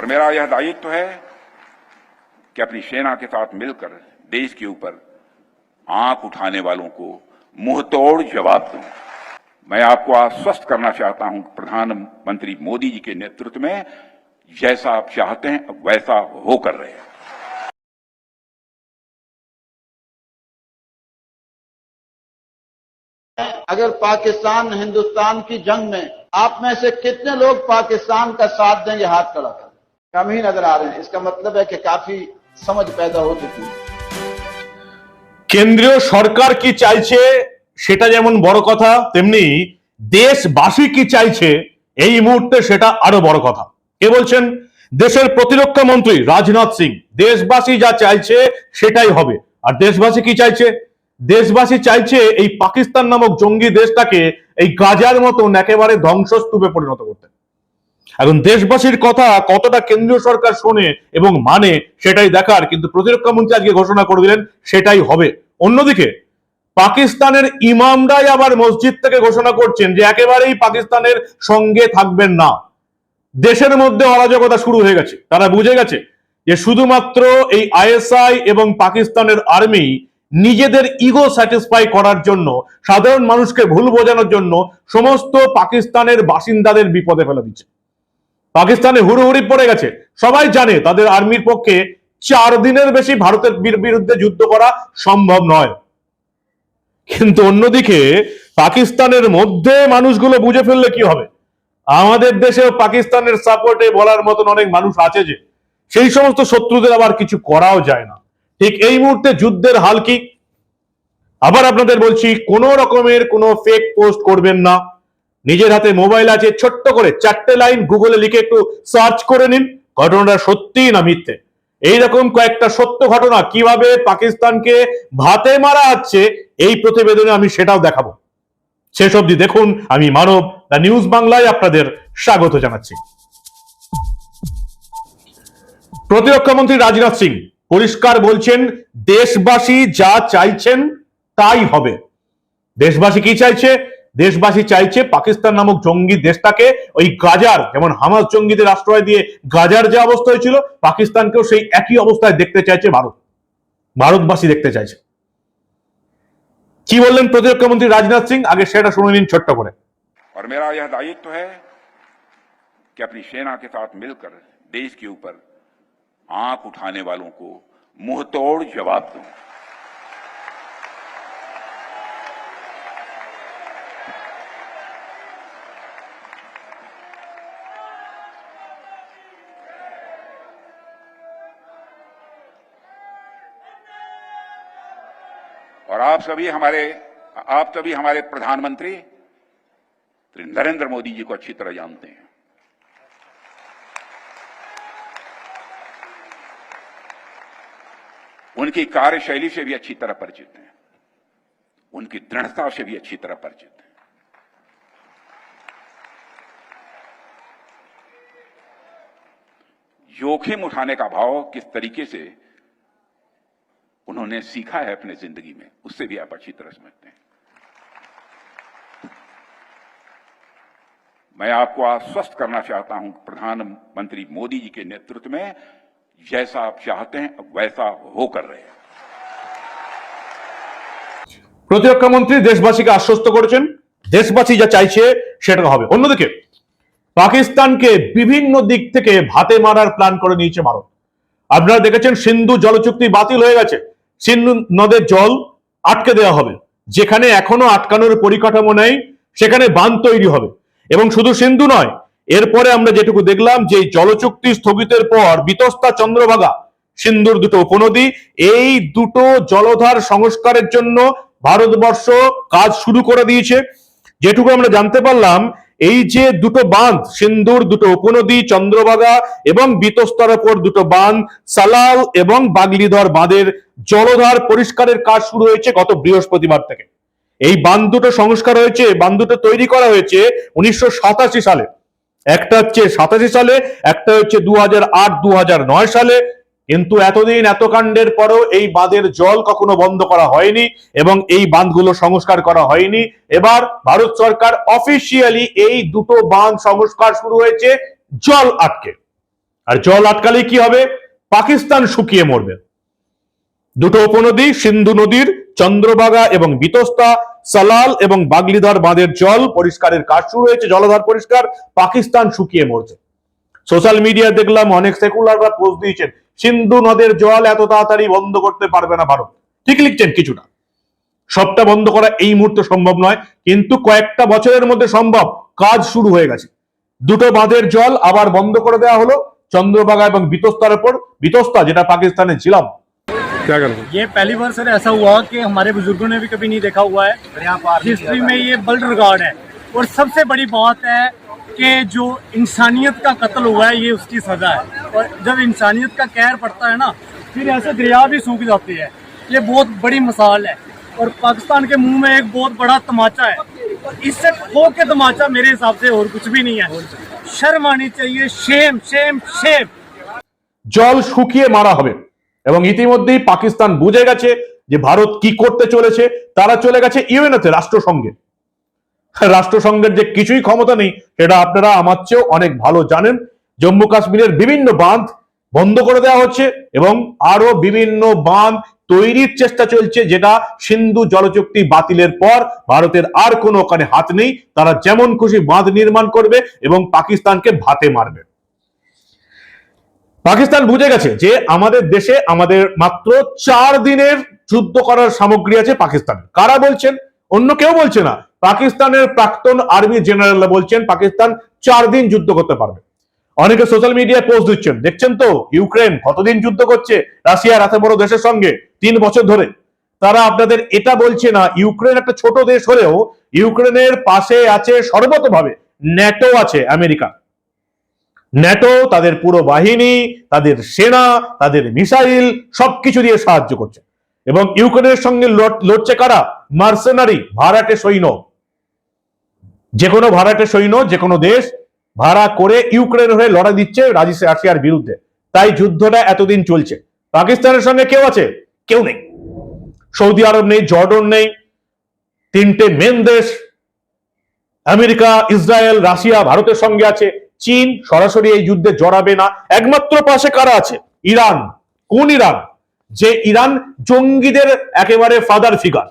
और मेरा यह दायित्व है कि अपनी सेना के साथ मिलकर देश के ऊपर आँख उठाने वालों को मुँह तोड़ जवाब दूँ। मैं आपको आश्वस्त करना चाहता हूँ प्रधानमंत्री मोदी जी के नेतृत्व में जैसा आप चाहते हैं वैसा होकर रहे। हैं अगर पाकिस्तान हिंदुस्तान की जंग में आप में से कितने लोग पाकिस्तान का साथ देंगे? हाथ खड़ा कर। कम ही नजर आ रहे हैं इसका मतलब है कि काफी समझ पैदा हो चुकी है কেন্দ্রীয় সরকার কি চাইছে সেটা যেমন বড় কথা তেমনি দেশবাসী কি চাইছে এই মুহূর্তে সেটা আরো বড় কথা কে বলছেন দেশের প্রতিরক্ষা মন্ত্রী রাজনাথ সিং দেশবাসী যা চাইছে সেটাই হবে আর দেশবাসী কি চাইছে দেশবাসী চাইছে এই পাকিস্তান নামক জঙ্গি দেশটাকে এই গাজার মতন একেবারে ধ্বংসস্তূপে পরিণত করতে এখন দেশবাসীর কথা কতটা কেন্দ্রীয় সরকার শোনে এবং মানে সেটাই দেখার কিন্তু প্রতিরক্ষা মন্ত্রী আজকে ঘোষণা করে দিলেন, সেটাই হবে। অন্যদিকে, পাকিস্তানের ইমামরাই আবার মসজিদ থেকে ঘোষণা করছেন যে একেবারেই পাকিস্তানের সঙ্গে থাকবেন না। দেশের মধ্যে অরাজকতা শুরু হয়ে গেছে। তারা বুঝে গেছে যে শুধুমাত্র এই আইএসআই এবং পাকিস্তানের আর্মি নিজেদের ইগো স্যাটিসফাই করার জন্য, সাধারণ মানুষকে ভুল বোঝানোর জন্য সমস্ত পাকিস্তানের বাসিন্দাদের বিপদে ফেলে দিচ্ছে। পাকিস্তানে হুড়োহুড়ি পড়ে গেছে। সবাই জানে তাদের আর্মির পক্ষে চার দিনের বেশি ভারতের বিরুদ্ধে যুদ্ধ করা সম্ভব নয়। কিন্তু অন্যদিকে পাকিস্তানের মধ্যে মানুষগুলো বুঝে ফেললে কি হবে? আমাদের দেশেও পাকিস্তানের সাপোর্টে বলার মতন অনেক মানুষ আছে যে, সেই সমস্ত শত্রুদের আবার কিছু করাও যায় না। ঠিক এই মুহূর্তে যুদ্ধের হাল কি? আবার আপনাদের বলছি, কোন রকমের কোনো ফেক পোস্ট করবেন না। নিজের হাতে মোবাইল আছে, ছোট্ট করে চারটে লাইন গুগলে লিখে একটু সার্চ করে নিন। ঘটনাটা সত্যি না মিথ্যে। এইরকম কয়েকটা সত্য ঘটনা কীভাবে পাকিস্তানকে ভাতে মারা হচ্ছে, এই প্রতিবেদনে আমি সেটাও দেখাবো। শেষ অবধি দেখুন, আমি মানব, দ্য নিউজ বাংলায় আপনাদের স্বাগত জানাচ্ছি। প্রতিরক্ষা মন্ত্রী রাজনাথ সিং পরিষ্কার বলছেন, দেশবাসী যা চাইছেন তাই হবে। দেশবাসী কি চাইছে? দেশবাসী চাইছে পাকিস্তান নামক জঙ্গি দেশটাকে ওই গাজার যেমন হামাস জঙ্গিদের আশ্রয় দিয়ে গাজার যে অবস্থা হয়েছিল পাকিস্তানকেও সেই একই অবস্থায় দেখতে চাইছে ভারত ভারতবাসী দেখতে চাইছে কি বললেন প্রতিরক্ষা মন্ত্রী রাজনাথ সিং আগে সেটা শুনে নিন ছোট্ট করে और मेरा यह दायित्व है कि अपनी सेना के साथ मिलकर देश के ऊपर आंख उठाने वालों को मुंह तोड़ जवाब दूं और आप सभी हमारे, आप सभी हमारे प्रधानमंत्री श्री नरेंद्र मोदी जी को अच्छी तरह जानते हैं। उनकी कार्यशैली से भी अच्छी तरह परिचित हैं। उनकी दृढ़ता से भी अच्छी तरह परिचित हैं। जोखिम उठाने का भाव किस तरीके से उन्होंने सीखा है अपने जिंदगी में उससे भी आप अच्छी तरह समझते हैं मैं आपको आश्वस्त करना चाहता हूं कि प्रधानमंत्री मोदी जी के नेतृत्व में जैसा आप चाहते हैं वैसा होकर रहे हैं প্রতিরক্ষা মন্ত্রী দেশবাসীকে আশ্বস্ত করেছেন দেশবাসী যা চাইছে সেটা হবে অন্যদিকে পাকিস্তানকে বিভিন্ন দিক থেকে ভাতে মারার প্ল্যান করে নিয়েছে ভারত আপনারা দেখেছেন সিন্ধু জলচুক্তি বাতিল হয়ে গেছে সিন্ধু নদের জল আটকে দেওয়া হবে। যেখানে এখনও আটকানোর পরিকাঠামো নেই, সেখানে বাঁধ তৈরি হবে। এবং শুধু সিন্ধু নয়, এরপরে আমরা যেটুকু দেখলাম যে জলচুক্তি স্থগিতের পর বিতস্তা চন্দ্রভাগা, সিন্ধুর দুটো উপনদী, এই দুটো জলধার সংস্কারের জন্য ভারতবর্ষ কাজ শুরু করে দিয়েছে। যেটুকু আমরা জানতে পারলাম এই যে দুটো বাঁধ সিন্ধুর দুটো উপনদী, চন্দ্রভাগা এবং বিতস্তার ওপর দুটো বাঁধ, সালাল এবং বাগলিধর বাঁধের জলধার পরিষ্কারের কাজ শুরু হয়েছে গত বৃহস্পতিবার থেকে। এই বাঁধ দুটো সংস্কার হয়েছে বাঁধ দুটো তৈরি করা হয়েছে উনিশশো সাতাশি সালে। একটা হচ্ছে সাতাশি সালে, একটা হচ্ছে দু হাজার আট সালে কিন্তু এতদিন এত কাণ্ডের পরেও এই বাঁধের জল কখনো বন্ধ করা হয়নি এবং এই বাঁধগুলো সংস্কার করা হয়নি। এবার ভারত সরকার অফিসিয়ালি এই দুটো বাঁধ সংস্কার শুরু হয়েছে, জল আটকে। আর জল আটকালে কি হবে? পাকিস্তান শুকিয়ে মরবে। দুটো উপনদী, সিন্ধু নদীর, চন্দ্রভাগা এবং বিতস্তা সালাল এবং বাগলিধার বাঁধের জল পরিষ্কারের কাজ শুরু হয়েছে, জলধার পরিষ্কার, পাকিস্তান শুকিয়ে মরছে। সোশ্যাল মিডিয়া দেখলাম অনেক সেকুলাররা পোস্ট দিয়েছেন সিন্ধু নদের জল এত তাড়াতাড়ি বন্ধ করতে পারবে না ভারত ঠিক লিখছেন কিছুটা সবটা বন্ধ করা এই মুহূর্তে সম্ভব নয় কিন্তু কয়েকটা বছরের মধ্যে সম্ভব কাজ শুরু হয়ে গেছে দুটো বাঁধের জল আবার বন্ধ করে দেওয়া হলো চন্দ্রভাগা এবং বিতস্তার উপর বিতস্তা যেটা পাকিস্তানে ছিলাম क्या कर ये पहली बार सर ऐसा हुआ कि हमारे बुजुर्गों ने भी कभी नहीं देखा हुआ है हिस्ट्री में ये वर्ल्ड रिकॉर्ड है और सबसे बड़ी बात है कि जो इंसानियत का कत्ल हुआ है ये उसकी सजा है और जब इंसानियत का कहर पड़ता है ना फिर ऐसे दरिया भी सूख जाते हैं ये बहुत बड़ी मिसाल है और पाकिस्तान के मुंह में एक बहुत बड़ा तमाचा है और इससे खो के तमाचा मेरे हिसाब से और कुछ भी नहीं है शर्म आनी चाहिए शेम शेम शेम জল শুকিয়ে মারা হবে এবং ইতিমধ্যেই পাকিস্তান বুঝে গেছে যে ভারত কি করতে চলেছে তারা চলে গেছে ইউএনএতে রাষ্ট্রসংঘে রাষ্ট্রসংঘের যে কিছুই ক্ষমতা নেই, সেটা আপনারা আমার চেয়েও অনেক ভালো জানেন। জম্মু কাশ্মীরের বিভিন্ন বাঁধ বন্ধ করে দেওয়া হচ্ছে এবং আরও বিভিন্ন বাঁধ তৈরির চেষ্টা চলছে, যেটা সিন্ধু জলচুক্তি বাতিলের পর ভারতের আর কোনো ওখানে হাত নেই। তারা যেমন খুশি বাঁধ নির্মাণ করবে এবং পাকিস্তানকে ভাতে মারবে। পাকিস্তান বুঝে গেছে যে আমাদের দেশে আমাদের মাত্র চার দিনের যুদ্ধ করার সামগ্রী আছে পাকিস্তানে কারা বলছেন? অন্য কেউ বলছে না। পাকিস্তানের প্রাক্তন আর্মি জেনারেল বলছেন পাকিস্তান চার দিন যুদ্ধ করতে পারবে। অনেকে সোশ্যাল মিডিয়ায় পোস্ট দিচ্ছেন। দেখছেন তো, ইউক্রেন কতদিন যুদ্ধ করছে? রাশিয়ার এত বড় দেশের সঙ্গে তিন বছর ধরে। তারা আপনাদের এটা বলছে না, ইউক্রেন একটা ছোট দেশ হলেও ইউক্রেনের পাশে আছে সর্বতভাবে ন্যাটো আছে আমেরিকা। ন্যাটো, তাদের পুরো বাহিনী, তাদের সেনা, তাদের মিসাইল, সবকিছু দিয়ে সাহায্য করছে। এবং ইউক্রেনের সঙ্গে লড়- লড়ছে কারা? মার্সেনারি ভাড়াটে সৈন্য। যে কোনো ভাড়াটে সৈন্য যে কোনো দেশ ভাড়া করে ইউক্রেনের হয়ে লড়াই দিচ্ছে রাশিয়ার বিরুদ্ধে। তাই যুদ্ধটা এতদিন চলছে। পাকিস্তানের সঙ্গে কেউ আছে? কেউ নেই। সৌদি আরব নেই, জর্ডন নেই, তিনটে মেন দেশ, আমেরিকা, ইসরায়েল, রাশিয়া ভারতের সঙ্গে আছে। চীন সরাসরি এই যুদ্ধে জড়াবে না। একমাত্র পাশে কারা আছে? ইরান। কোন ইরান? যে ইরান জঙ্গিদের একেবারে ফাদার ফিগার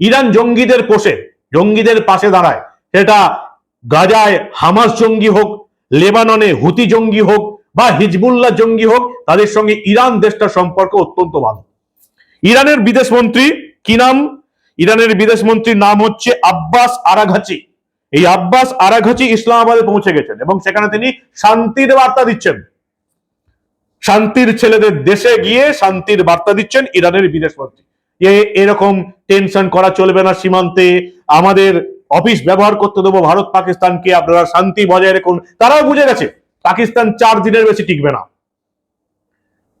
ইরান জঙ্গিদের পোষে জঙ্গিদের পাশে দাঁড়ায়। সেটা গাজায় হামাস জঙ্গি হোক, লেবাননে হুতি জঙ্গি হোক বা হিজবুল্লাহ জঙ্গি হোক, তাদের সঙ্গে ইরান দেশটার সম্পর্ক অত্যন্ত ভালো। ইরানের বিদেশ মন্ত্রী কি নাম? ইরানের বিদেশ মন্ত্রীর নাম হচ্ছে আব্বাস আরাঘাচি। এই আব্বাস আরাঘাচি ইসলামাবাদে পৌঁছে গেছেন এবং সেখানে তিনি শান্তির বার্তা দিচ্ছেন। শান্তির ছেলেদের দেশে গিয়ে শান্তির বার্তা দিচ্ছেন ইরানের বিদেশ মন্ত্রী। যে এরকম টেনশন করা চলবে না সীমান্তে। আমাদের অফিস ব্যবহার করতে দেবো ভারত পাকিস্তানকে। আপনারা শান্তি বজায় রাখুন। তারাও বুঝে গেছে, পাকিস্তান চার দিনের বেশি টিকবে না।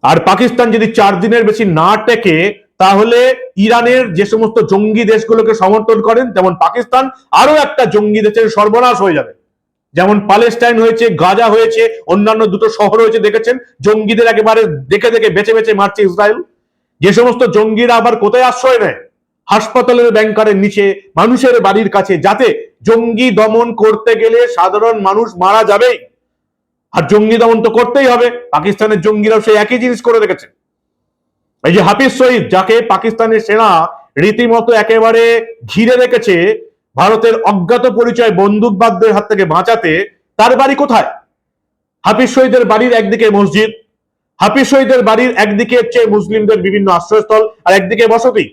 আর পাকিস্তান যদি চার দিনের বেশি না টেকে, তাহলে ইরানের যে সমস্ত জঙ্গি দেশগুলোকে সমর্থন করেন, তেমন পাকিস্তান আরও একটা জঙ্গি দেশের সর্বনাশ হয়ে যাবে। যেমন প্যালেস্টাইন হয়েছে, গাজা হয়েছে, অন্যান্য দুটো শহর হয়েছে, দেখেছেন? জঙ্গিদের একেবারে দেখে দেখে বেছে বেছে মারছে ইসরায়েল। যে সমস্ত জঙ্গিরা আবার কোথায় আশ্রয় নেয়? হাসপাতালের ব্যাংকারের নিচে, মানুষের বাড়ির কাছে, যাতে জঙ্গি দমন করতে গেলে সাধারণ মানুষ মারা যাবেই। আর জঙ্গি দমন তো করতেই হবে, পাকিস্তানের জঙ্গিরাও সেই একই জিনিস করে রেখেছে। এই যে হাফিজ সঈদ যাকে পাকিস্তানের সেনা রীতিমতো একেবারে ঘিরে রেখেছে ভারতের অজ্ঞাত পরিচয় বন্দুকবাদদের হাত থেকে বাঁচাতে তার বাড়ি কোথায়? হাফিজ শহীদের বাড়ির একদিকে মসজিদ, হাফিজ শহীদের বাড়ির একদিকে হচ্ছে মুসলিমদের বিভিন্ন আশ্রয়স্থল, আর একদিকে বসতি,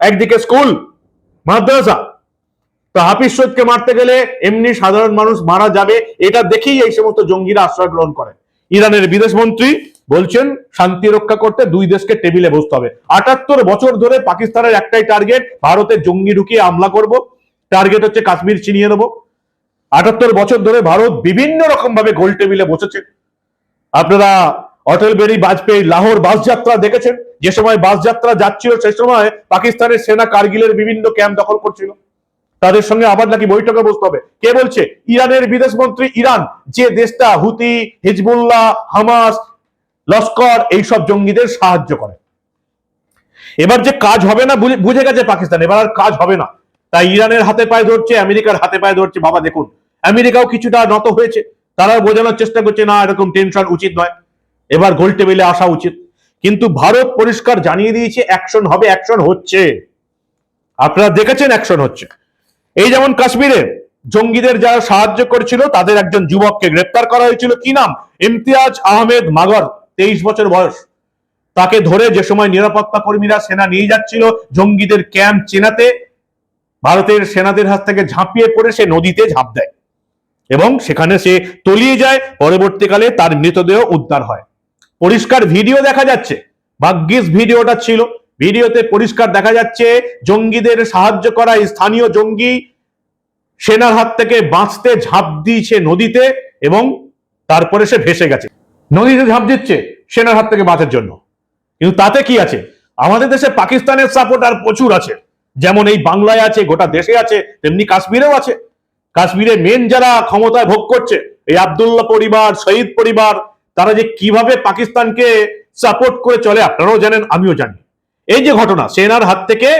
একদিকে স্কুল, মাদ্রাসা। তো হাফিজ সৈয়দকে মারতে গেলে এমনি সাধারণ মানুষ মারা যাবে, এটা দেখেই এই সমস্ত জঙ্গিরা আশ্রয় গ্রহণ করে। ইরানের বিদেশ মন্ত্রী বলছেন, শান্তি রক্ষা করতে দুই দেশকে টেবিলে বসতে হবে। আটাত্তর বছর ধরে পাকিস্তানের একটাই টার্গেট ভারতের জঙ্গি ঢুকিয়ে হামলা করব। টার্গেট হচ্ছে কাশ্মীর ছিনিয়ে নেব। আটাত্তর বছর ধরে ভারত বিভিন্ন রকম ভাবে গোল টেবিলে বসেছে। আপনারা অটল বিহারী বাজপেয়ী লাহোর বাস যাত্রা দেখেছেন? যে সময় বাস যাত্রা যাচ্ছিল সেই সময় পাকিস্তানের সেনা কার্গিলের বিভিন্ন ক্যাম্প দখল করছিল। তাদের সঙ্গে আবার নাকি বৈঠকে বসতে হবে। কে বলছে? ইরানের বিদেশ মন্ত্রী ইরান। যে দেশটা হুতি, হিজবুল্লাহ, হামাস, লস্কর, এইসব জঙ্গিদের সাহায্য করে। এবার যে কাজ হবে না বুঝে গেছে পাকিস্তান। এবার আর কাজ হবে না। তাই ইরানের হাতে পায়ে ধরছে, আমেরিকার হাতে পায়ে ধরছে। বাবা, দেখুন, আমেরিকাও কিছুটা নত হয়েছে। তারাও বোঝানোর চেষ্টা করছে, না, এরকম টেনশন উচিত নয়। এবার গোল টেবিলে আসা উচিত। কিন্তু ভারত পরিষ্কার জানিয়ে দিয়েছে, অ্যাকশন হবে, অ্যাকশন হচ্ছে। আপনারা দেখেছেন, অ্যাকশন হচ্ছে। এই যেমন কাশ্মীরে জঙ্গিদের যারা সাহায্য করেছিল, তাদের একজন যুবককে গ্রেপ্তার করা হয়েছিল। কি নাম? ইমতিয়াজ আহমেদ মাগর, তেইশ বছর বয়স। তাকে ধরে যে সময় নিরাপত্তা কর্মীরা সেনা নিয়ে যাচ্ছিল, জঙ্গিদের ক্যাম্প চেনাতে ভারতের সেনাদের হাত থেকে ঝাঁপিয়ে পড়ে সে নদীতে ঝাঁপ দেয়। এবং সেখানে সে তলিয়ে যায়, পরবর্তীকালে তার মৃতদেহ উদ্ধার হয়। পরিষ্কার ভিডিও দেখা যাচ্ছে, ভাগ্যিস ভিডিওটা ছিল। ভিডিওতে পরিষ্কার দেখা যাচ্ছে, জঙ্গিদের সাহায্য করা স্থানীয় জঙ্গি সেনার হাত থেকে বাঁচতে ঝাঁপ দিয়েছে নদীতে এবং তারপরে সে ভেসে গেছে। নদীতে ঝাঁপ দিচ্ছে সেনার হাত থেকে বাঁচার জন্য। কিন্তু তাতে কি আছে? আমাদের দেশে পাকিস্তানের সাপোর্টার প্রচুর আছে। যেমন এই বাংলায় আছে, গোটা দেশে আছে, তেমনি কাশ্মীরেও আছে। কাশ্মীরে মেন যারা ক্ষমতায় ভোগ করছে, এই আবদুল্লাহ পরিবার, শহীদ পরিবার, তারা যে কীভাবে পাকিস্তানকে সাপোর্ট করে চলে, আপনারাও জানেন, আমিও জানি। এই যে ঘটনা, সেনার হাত থেকে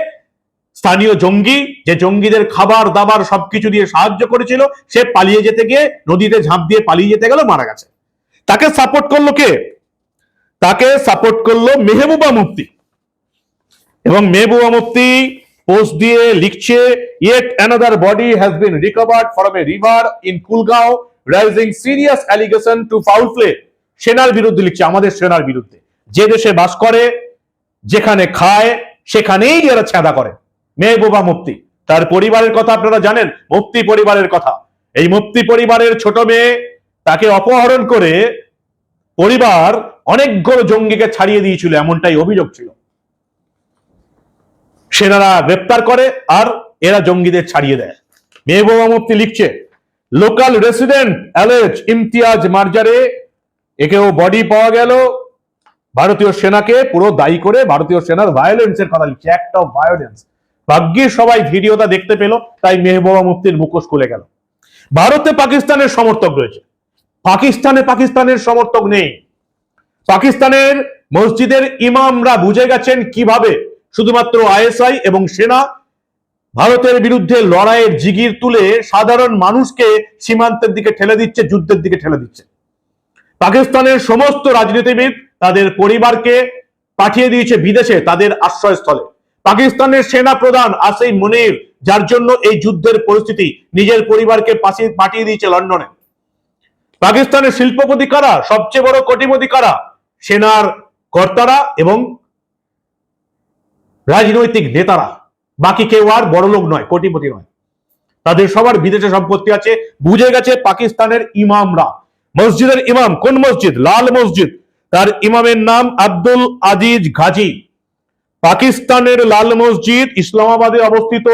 স্থানীয় জঙ্গি, যে জঙ্গিদের খাবার, দাবার সবকিছু দিয়ে সাহায্য করেছিল, সে পালিয়ে যেতে গিয়ে নদীতে ঝাঁপ দিয়ে পালিয়ে যেতে গেল মারা গেছে। তাকে সাপোর্ট করল কে? তাকে সাপোর্ট করল মেহবুবা মুফতি। এবং মেহবুবা মুফতি পোস্ট দিয়ে লিখছে yet another body has been recovered from a river in Kulgam raising serious allegation to foul play সেনার বিরুদ্ধে লিখছে, আমাদের সেনার বিরুদ্ধে। যে দেশে বাস করে, যেখানে খায়, সেখানেই এরা ছেঁদা করে। মেহবুবা মুফতি তার পরিবারের কথা আপনারা জানেন মুফতি পরিবারের কথা। এই মুফতি পরিবারের ছোট মেয়ে তাকে অপহরণ করে পরিবার অনেকগুলো জঙ্গিকে ছাড়িয়ে দিয়েছিল, এমনটাই অভিযোগ ছিল। সেনারা গ্রেপ্তার করে আর এরা জঙ্গিদের ছাড়িয়ে দেয়। মেহবুবা মুফতি লিখছে, লোকাল রেসিডেন্ট অ্যালেজ ইমতিয়াজ মার্জারে, একেও বডি পাওয়া গেল। ভারতীয় সেনাকে পুরো দায়ী করে ভারতীয় সেনার ভায়োলেন্সের কথা লিখছে অ্যাক্ট অফ ভায়োলেন্স ভাগ্যে সবাই ভিডিওটা দেখতে পেল, তাই মেহবুবা মুফতির মুখোশ খুলে গেল। ভারতে পাকিস্তানের সমর্থক রয়েছে। পাকিস্তানে পাকিস্তানের সমর্থক নেই। পাকিস্তানের মসজিদের ইমামরা বুঝে গেছেন কীভাবে শুধুমাত্র আইএসআই এবং সেনা ভারতের বিরুদ্ধে লড়াইয়ের জিগির তুলে সাধারণ মানুষকে সীমান্তের দিকে ঠেলে দিচ্ছে, যুদ্ধের দিকে ঠেলে দিচ্ছে। পাকিস্তানের সমস্ত রাজনীতিবিদ তাদের পরিবারকে পাঠিয়ে দিয়েছে বিদেশে, তাদের আশ্রয়স্থলে। পাকিস্তানের সেনা প্রধান আসেই মনির, যার জন্য এই যুদ্ধের পরিস্থিতি নিজের পরিবারকে পাঠিয়ে দিয়েছে লন্ডনে। পাকিস্তানের শিল্পপতি কারা? সবচেয়ে বড় কোটিপতি কারা? সেনার কর্তারা এবং রাজনৈতিক নেতারা। বাকি কেউ আর বড় লোক নয়, কোটিপতি নয়। তাদের সবার বিদেশে সম্পত্তি আছে। বুঝে গেছে পাকিস্তানের ইমামরা। মসজিদের ইমাম, কোন মসজিদ? লাল মসজিদ। তার ইমামের নাম আব্দুল আজিজ গাজী পাকিস্তানের লাল মসজিদ ইসলামাবাদে অবস্থিত।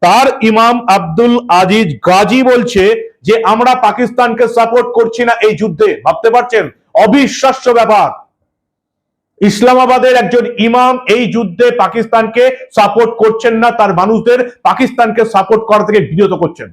তার ইমাম আব্দুল আজিজ গাজী বলছে যে, আমরা পাকিস্তানকে সাপোর্ট করছি না এই যুদ্ধে। ভাবতে পারছেন? অবিশ্বাস্য ব্যাপার। ইসলামাবাদের একজন ইমাম এই যুদ্ধে পাকিস্তানকে সাপোর্ট করছেন না তার মানুষদের পাকিস্তানকে সাপোর্ট করা থেকে বিরত করছেন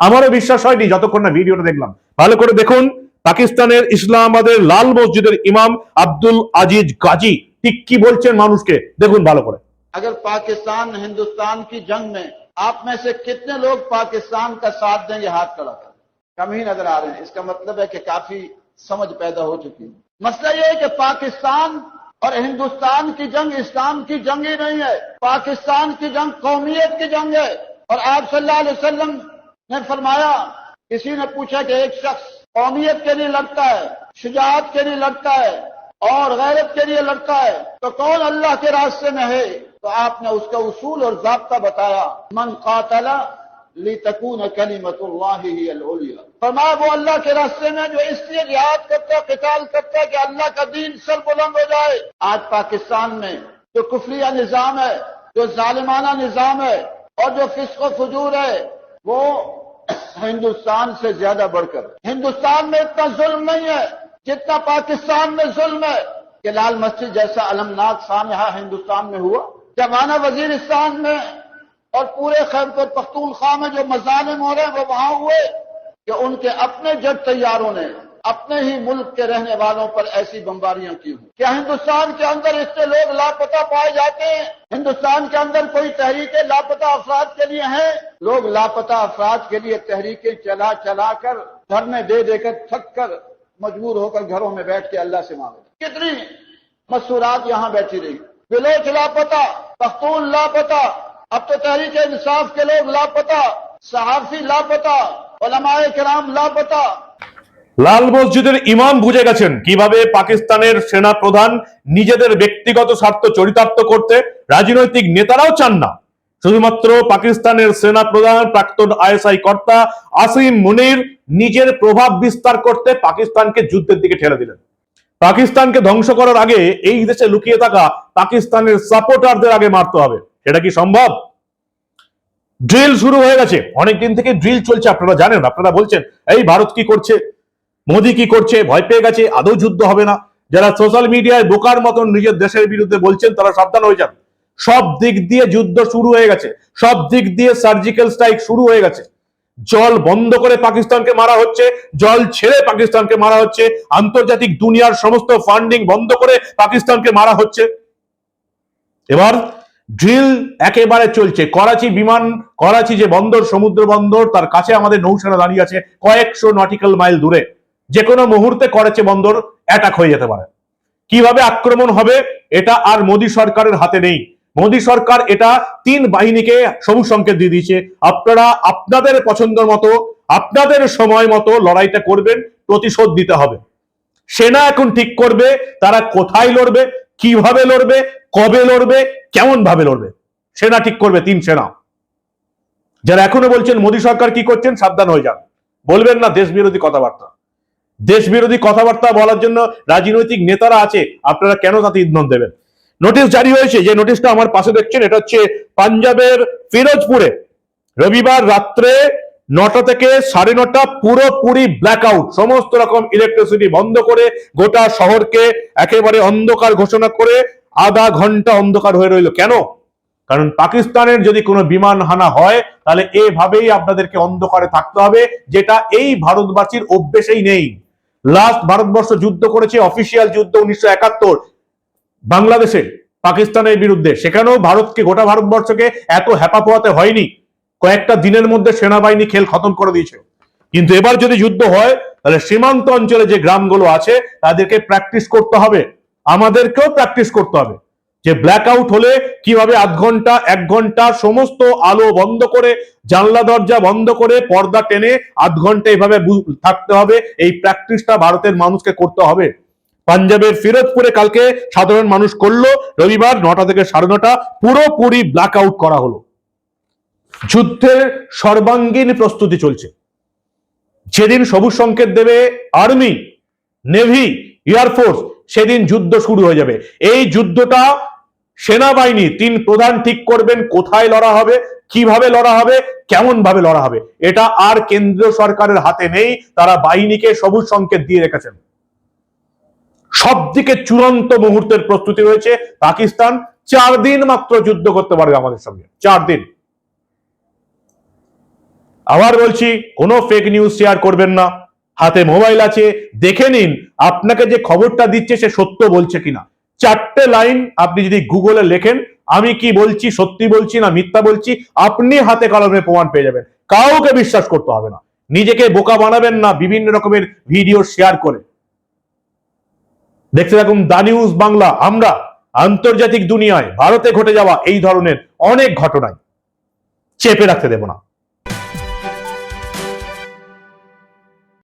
আমারও বিশ্বাস হয়নি যতক্ষণ না ভিডিওটা দেখলাম ভালো করে দেখুন পাকিস্তানের ইসলামাবাদের লাল মসজিদের ইমাম আব্দুল আজিজ গাজী ঠিক কি বলছেন মানুষকে দেখুন ভালো করে अगर पाकिस्तान हिंदुस्तान की जंग में आप में से कितने लोग पाकिस्तान का साथ देंगे हाथ खड़ा कर कम ही नजर आ रहे हैं इसका मतलब है कि काफी समझ पैदा हो चुकी है मसला यह है कि पाकिस्तान और हिंदुस्तान की जंग इस्लाम की जंग ही नहीं है, पाकिस्तान की जंग कौमियत की जंग है। और आप वसल्लम ने फरमाया, किसी ने पूछा कि एक शख्स कौमियत के लिए लड़ता है, शुजात के लिए लड़ता है और गैरत के लिए लड़ता है तो कौन अल्लाह के रास्ते में है? तो आपने उसका उसूल और जबता बताया, मन कातला ली कलीमतुल्लाहिया फरमाया, वो अल्लाह के रास्ते में जो इसलिए जिहाद करता है, किताल करता है कि अल्लाह का दीन सर बुलंद हो जाए। आज पाकिस्तान में जो कुफरिया निज़ाम है, जो जालिमाना निज़ाम है, और जो फिस्क फजूर है, वो हिंदुस्तान से ज़्यादा बढ़कर। हिंदुस्तान में इतना जुल्म नहीं है, जितना पाकिस्तान में जुल्म है। कि लाल मस्जिद जैसा अलमनाक सानहा हिंदुस्तान में हुआ। जमाना वजीरिस्तान में और पूरे खैबर पख्तूनख्वा में जो मजालिम हो रहे हैं, वो वहाँ हुए कि उनके अपने जज तैयारों ने अपने ही मुल्क के रहने वालों पर ऐसी बमबारियाँ की हुई क्या हिंदुस्तान के अंदर इससे लोग लापता पाए जाते हैं? हिंदुस्तान के अंदर कोई तहरीकें लापता अफराद के लिए हैं? लोग लापता अफराद के लिए तहरीकें चला चला कर धरने दे देकर, थक कर मजबूर होकर घरों में बैठ के अल्लाह से मांगे। कितनी मसूरात यहाँ बैठी रही। बिलोच लापता, पख्तून लापता अब तो तहरीक इंसाफ के लोग लापता सहाफी लापता उलमाए कराम लापता লাল মসজিদের ইমাম বুঝে গেছেন কিভাবে পাকিস্তানের সেনা প্রধান নিজেদের ব্যক্তিগত স্বার্থ চরিতার্থ করতে রাজনৈতিক নেতারাও চান না শুধুমাত্র পাকিস্তানের সেনা প্রধান প্রাক্তন আইএসআই কর্তা আসিম মুনির নিজের প্রভাব বিস্তার করতে পাকিস্তানকে যুদ্ধের দিকে ঠেলে দিলেন পাকিস্তানকে ধ্বংস করার আগে এই দেশে লুকিয়ে থাকা পাকিস্তানের সাপোর্টারদের আগে মারতে হবে সেটা কি সম্ভব? ড্রিল শুরু হয়ে গেছে। অনেকদিন থেকে ড্রিল চলছে, আপনারা জানেন, আপনারা বলছেন, এই ভারত কি করছে? মোদি কি করছে? ভয় পেয়ে গেছে, আদৌ যুদ্ধ হবে না। যারা সোশ্যাল মিডিয়ায় বোকার মতন নিজের দেশের বিরুদ্ধে বলছেন, তারা সাবধান হয়ে যান। সব দিক দিয়ে যুদ্ধ শুরু হয়ে গেছে। সব দিক দিয়ে সার্জিক্যাল স্ট্রাইক শুরু হয়ে গেছে। জল বন্ধ করে পাকিস্তানকে মারা হচ্ছে, জল ছেড়ে পাকিস্তানকে মারা হচ্ছে, আন্তর্জাতিক দুনিয়ার সমস্ত ফান্ডিং বন্ধ করে পাকিস্তানকে মারা হচ্ছে। এবার ড্রিল একেবারে চলছে। করাচি বিমান, করাচি যে বন্দর, সমুদ্র বন্দর, তার কাছে আমাদের নৌসেনা দাঁড়িয়ে আছে কয়েকশো নটিক্যাল মাইল দূরে। যে কোনো মুহূর্তে করাচি বন্দর অ্যাটাক হয়ে যেতে পারে। কীভাবে আক্রমণ হবে, এটা আর মোদী সরকারের হাতে নেই। মোদী সরকার এটা তিন বাহিনীকে সবুজ সংকেত দিয়ে দিয়েছে। আপনারা আপনাদের পছন্দ মতো, আপনাদের সময় মতো লড়াইটা করবেন, প্রতিশোধ দিতে হবে। সেনা এখন ঠিক করবে, তারা কোথায় লড়বে, কীভাবে লড়বে, কবে লড়বে কেমন ভাবে লড়বে? সেনা ঠিক করবে তিন সেনা। যারা এখনও বলছেন মোদী সরকার কি করছেন, সাবধান হয়ে যান। বলবেন না দেশ বিরোধী কথাবার্তা। দেশ বিরোধী কথাবার্তা বলার জন্য রাজনৈতিক নেতারা আছে, আপনারা কেন তাতে ইন্ধন দেবেন? নোটিশ জারি হয়েছে, যে নোটিশটা আমার পাশে দেখছেন, এটা হচ্ছে পাঞ্জাবের ফিরোজপুরে। রবিবার রাত্রে নটা থেকে সাড়ে নটা, পুরোপুরি ব্ল্যাকআউট সমস্ত রকম ইলেকট্রিসিটি বন্ধ করে গোটা শহরকে একেবারে অন্ধকার ঘোষণা করে আধা ঘণ্টা অন্ধকার হয়ে রইল। কেন? কারণ পাকিস্তানের যদি কোনো বিমান হানা হয়, তাহলে এভাবেই আপনাদেরকে অন্ধকারে থাকতে হবে, যেটা এই ভারতবাসীর অভ্যেসেই নেই। লাস্ট ভারতবর্ষ যুদ্ধ করেছে, অফিসিয়াল যুদ্ধ উনিশশো একাত্তর। বাংলাদেশে, পাকিস্তানের বিরুদ্ধে। সেখানেও ভারতকে গোটা ভারতবর্ষকে এত হ্যাপা পোয়াতে হয়নি। কয়েকটা দিনের মধ্যে সেনাবাহিনী খেল খতম করে দিয়েছে। কিন্তু এবার যদি যুদ্ধ হয়, তাহলে সীমান্ত অঞ্চলে যে গ্রামগুলো আছে, তাদেরকে প্র্যাকটিস করতে হবে। আমাদেরকেও প্র্যাকটিস করতে হবে। যে ব্ল্যাক আউট হলে কীভাবে আধ ঘণ্টা, এক ঘণ্টা সমস্ত আলো বন্ধ করে, জানলা, দরজা বন্ধ করে, পর্দা টেনে আধ ঘণ্টা এইভাবে বু- থাকতে হবে। এই প্র্যাকটিসটা ভারতের মানুষকে করতে হবে। পাঞ্জাবের ফিরোজপুরে কালকে সাধারণ মানুষ করল। রবিবার নটা থেকে সাড়ে নটা পুরোপুরি ব্ল্যাক আউট করা হলো। যুদ্ধের সর্বাঙ্গীন প্রস্তুতি চলছে। যেদিন সবুজ সংকেত দেবে আর্মি, নেভি এয়ারফোর্স সেদিন যুদ্ধ শুরু হয়ে যাবে। এই যুদ্ধটা সেনাবাহিনী তিন প্রধান ঠিক করবেন, কোথায় লড়া হবে, কীভাবে লড়া হবে কেমন ভাবে লড়া হবে, এটা আর কেন্দ্রীয় সরকারের হাতে নেই, তারা বাহিনীকে সবুজ সংকেত দিয়ে রেখেছেন। সব দিকে চূড়ান্ত মুহূর্তের প্রস্তুতি রয়েছে পাকিস্তান। চার দিন মাত্র যুদ্ধ করতে পারবে আমাদের সঙ্গে। চার দিন। আবার বলছি, কোনো ফেক নিউজ শেয়ার করবেন না। হাতে মোবাইল আছে, দেখে নিন আপনাকে যে খবরটা দিচ্ছে সে সত্য বলছে কিনা। চারটে লাইন আপনি যদি গুগলে লেখেন, আমি কি বলছি, সত্যি বলছি না মিথ্যা বলছি, আপনি হাতে কলমে প্রমাণ পেয়ে যাবেন। কাউকে বিশ্বাস করতে হবে না। নিজেকে বোকা বানাবেন না, বিভিন্ন রকমের ভিডিও শেয়ার করে। দেখতে থাকুন দা নিউজ বাংলা। আমরা আন্তর্জাতিক দুনিয়ায়, ভারতে ঘটে যাওয়া এই ধরনের অনেক ঘটনায় চেপে রাখতে দেব না।